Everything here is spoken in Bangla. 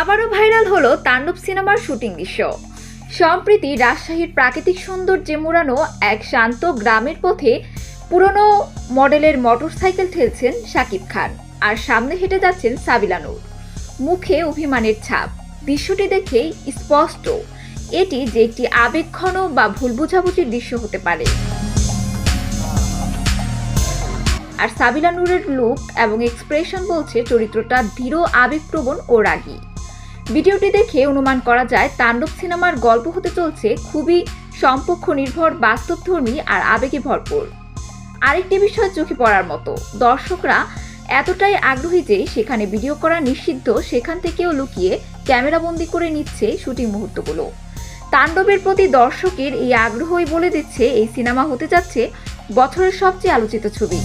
আবারও ভাইরাল হলো তাণ্ডব সিনেমার শুটিং দৃশ্য। সম্প্রতি রাজশাহীর প্রাকৃতিক সৌন্দর্যে মোড়ানো এক শান্ত গ্রামের পথে পুরনো মডেলের মোটরসাইকেল ঠেলছেন শাকিব খান আর সামনে হেঁটে যাচ্ছেন সাবিলা নূর। মুখে অভিমানের ছাপ। দৃশ্যটি দেখেই স্পষ্ট, এটি যে একটি আবেগঘন বা ভুল বোঝাবুঝির দৃশ্য হতে পারে। আর সাবিলা নূরের লুক এবং এক্সপ্রেশন বলছে চরিত্রটা ধীর আবেগপ্রবণ ও রাগী। ভিডিওটি দেখে অনুমান করা যায়, তাণ্ডব সিনেমার গল্প হতে চলছে খুবই সম্পক্ষ নির্ভর বাস্তবধর্মী আর আবেগে ভরপুর। আরেকটি বিষয় চোখে পড়ার মতো, দর্শকরা এতটাই আগ্রহী যে সেখানে ভিডিও করা নিষিদ্ধ, সেখান থেকেও লুকিয়ে ক্যামেরাবন্দি করে নিচ্ছে শুটিং মুহূর্তগুলো। তাণ্ডবের প্রতি দর্শকের এই আগ্রহই বলে দিচ্ছে, এই সিনেমা হতে যাচ্ছে বছরের সবচেয়ে আলোচিত ছবি।